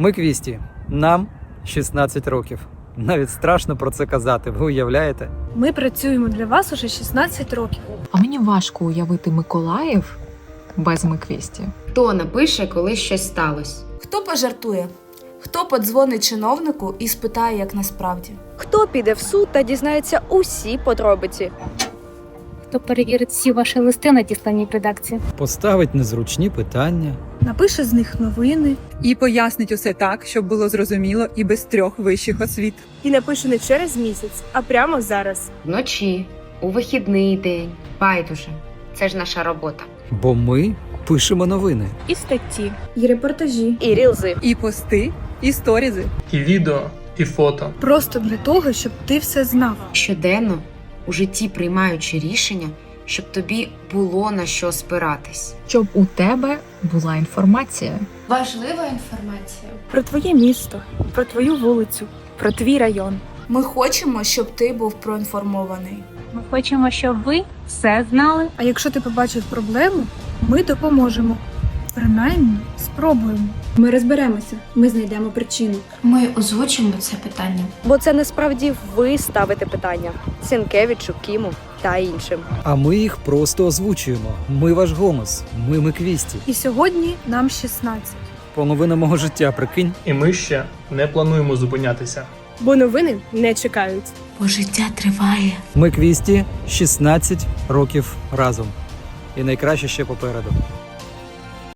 Ми квісті. Нам 16 років. Навіть страшно про це казати. Ви уявляєте? Ми працюємо для вас уже 16 років. А мені важко уявити Миколаїв без Миквісті. Хто напише, коли щось сталося? Хто пожартує? Хто подзвонить чиновнику і спитає, як насправді? Хто піде в суд та дізнається усі подробиці? Хто перевірить всі ваші листи надіслані в редакції. Поставить незручні питання. Напише з них новини. і пояснить усе так, щоб було зрозуміло і без трьох вищих освіт. І напишу не через місяць, а прямо зараз. Вночі, у вихідний день. Байдуже. Це ж наша робота. Бо ми пишемо новини. І статті. І репортажі, і рілзи. І пости, і сторізи. і відео, і фото. Просто для того, щоб ти все знав. Щоденно у житті приймаючи рішення, щоб тобі було на що спиратись. Щоб у тебе була інформація. Важлива інформація. Про твоє місто, про твою вулицю, про твій район. Ми хочемо, щоб ти був проінформований. Ми хочемо, щоб ви все знали. А якщо ти побачив проблему, ми допоможемо. Принаймні, спробуємо. Ми розберемося, ми знайдемо причину. Ми озвучимо це питання. Бо це насправді ви ставите питання Сінкевичу, Кіму та іншим. А ми їх просто озвучуємо. Ми ваш гомос, ми Миквісті. І сьогодні нам 16. Половина мого життя, прикинь. І ми ще не плануємо зупинятися. Бо новини не чекають. Бо життя триває. Ми квісті 16 років разом. І найкраще ще попереду.